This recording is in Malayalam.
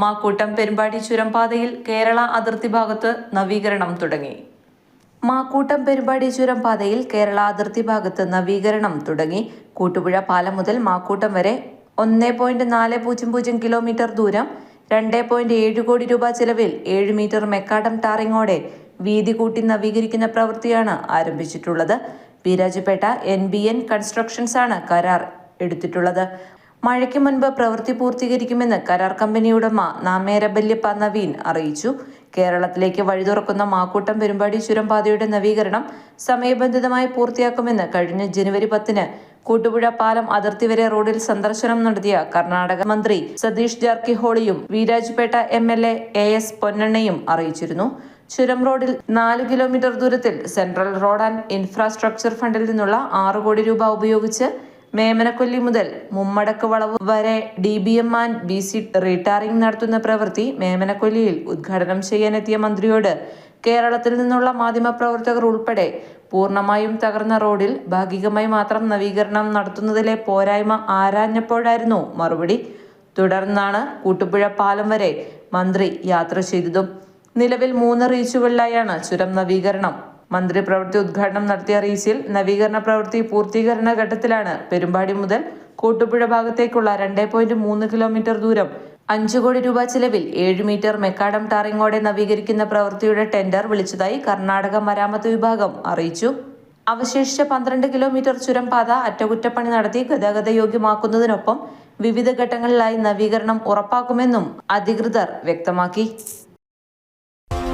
മാക്കൂട്ടം പെരുമ്പാടി ചുരം പാതയിൽ കേരള അതിർത്തി ഭാഗത്ത് നവീകരണം തുടങ്ങി. മാക്കൂട്ടം പെരുമ്പാടി ചുരം പാതയിൽ കേരള അതിർത്തി ഭാഗത്ത് നവീകരണം തുടങ്ങി. കൂട്ടുപുഴ പാലം മുതൽ മാക്കൂട്ടം വരെ ഒന്ന് പോയിന്റ് നാല് പൂജ്യം പൂജ്യം കിലോമീറ്റർ ദൂരം രണ്ട് പോയിന്റ് ഏഴ് കോടി രൂപ ചെലവിൽ ഏഴ് മീറ്റർ മെക്കാഡം ടാറിങ്ങോടെ വീതി കൂട്ടി നവീകരിക്കുന്ന പ്രവൃത്തിയാണ് ആരംഭിച്ചിട്ടുള്ളത്. Virajpet N B N constructions ആണ് കരാർ എടുത്തിട്ടുള്ളത്. മഴയ്ക്ക് മുൻപ് പ്രവൃത്തി പൂർത്തീകരിക്കുമെന്ന് കരാർ കമ്പനി ഉടമ നാമേരബല്യപ്പ നവീൻ അറിയിച്ചു. കേരളത്തിലേക്ക് വഴി തുറക്കുന്ന മാക്കൂട്ടം പെരുമ്പാടി ചുരം പാതയുടെ നവീകരണം സമയബന്ധിതമായി പൂർത്തിയാക്കുമെന്ന് കഴിഞ്ഞ ജനുവരി പത്തിന് കൂട്ടുപുഴ പാലം അതിർത്തി വരെ റോഡിൽ സന്ദർശനം നടത്തിയ കർണാടക മന്ത്രി Satish ജാർക്കിഹോളിയും Virajpet M L A S പൊന്നണ്ണയും അറിയിച്ചിരുന്നു. ചുരം റോഡിൽ നാല് കിലോമീറ്റർ ദൂരത്തിൽ സെൻട്രൽ റോഡ് ആൻഡ് ഇൻഫ്രാസ്ട്രക്ചർ ഫണ്ടിൽ നിന്നുള്ള ആറ് കോടി രൂപ ഉപയോഗിച്ച് മേമനക്കൊല്ലി മുതൽ മുമ്മടക്ക് വളവ് വരെ D B M and B C retarring നടത്തുന്ന പ്രവൃത്തി മേമനക്കൊല്ലിയിൽ ഉദ്ഘാടനം ചെയ്യാനെത്തിയ മന്ത്രിയോട് കേരളത്തിൽ നിന്നുള്ള മാധ്യമപ്രവർത്തകർ ഉൾപ്പെടെ പൂർണമായും തകർന്ന റോഡിൽ ഭാഗികമായി മാത്രം നവീകരണം നടത്തുന്നതിലെ പോരായ്മ ആരാഞ്ഞപ്പോഴായിരുന്നു മറുപടി. തുടർന്നാണ് കൂട്ടുപുഴ പാലം വരെ മന്ത്രി യാത്ര ചെയ്തതും. നിലവിൽ മൂന്ന് റീച്ചുകളിലായാണ് ചുരം നവീകരണം. മന്ത്രി പ്രവൃത്തി ഉദ്ഘാടനം നടത്തിയ റീസിൽ നവീകരണ പ്രവൃത്തി പൂർത്തീകരണ ഘട്ടത്തിലാണ്. പെരുമ്പാടി മുതൽ കൂട്ടുപുഴ ഭാഗത്തേക്കുള്ള രണ്ട് പോയിന്റ് മൂന്ന് കിലോമീറ്റർ ദൂരം അഞ്ചു കോടി രൂപ ചെലവിൽ ഏഴ് മീറ്റർ മെക്കാഡം ടാറിങ്ങോടെ നവീകരിക്കുന്ന പ്രവൃത്തിയുടെ ടെൻഡർ വിളിച്ചതായി കർണാടക മരാമത്ത് വിഭാഗം അറിയിച്ചു. അവശേഷിച്ച പന്ത്രണ്ട് കിലോമീറ്റർ ചുരം പാത അറ്റകുറ്റപ്പണി നടത്തി ഗതാഗത യോഗ്യമാക്കുന്നതിനൊപ്പം വിവിധ ഘട്ടങ്ങളിലായി നവീകരണം ഉറപ്പാക്കുമെന്നും അധികൃതർ വ്യക്തമാക്കി.